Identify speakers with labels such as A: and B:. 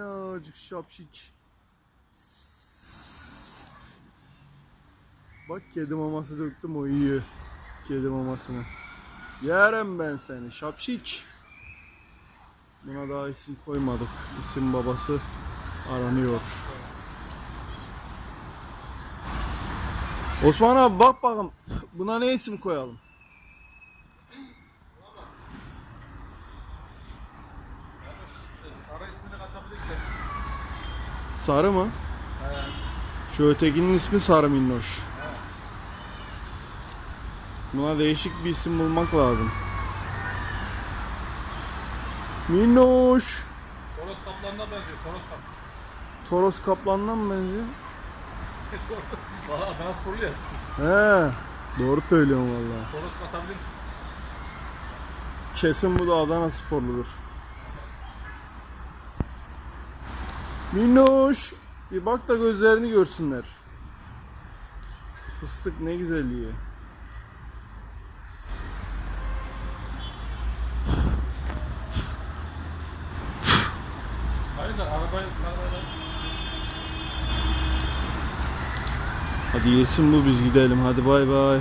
A: Minnacık şapşik. Bak kedi maması döktüm o yiyor. Kedi mamasını. Yerim ben seni şapşik. Buna daha isim koymadık. İsim babası aranıyor. Osman abi bak bakalım. Buna ne isim koyalım?
B: Sarı ismini katabilirsen.
A: Sarı mı?
B: He.
A: Şu ötekinin ismi Sarı Minnoş. Buna değişik bir isim bulmak lazım. Minnoş.
B: Toros kaplanına benziyor. Toros kaplan.
A: Toros kaplandan mı benziyor?
B: Valla ben sporlu ya.
A: He. Doğru söylüyorum valla.
B: Toros katabilir.
A: Kesin bu da Adana sporludur. Minnoş. Bir bak da gözlerini görsünler. Fıstık ne güzel yiyor. Hadi yesin bu biz gidelim. Hadi bay bay.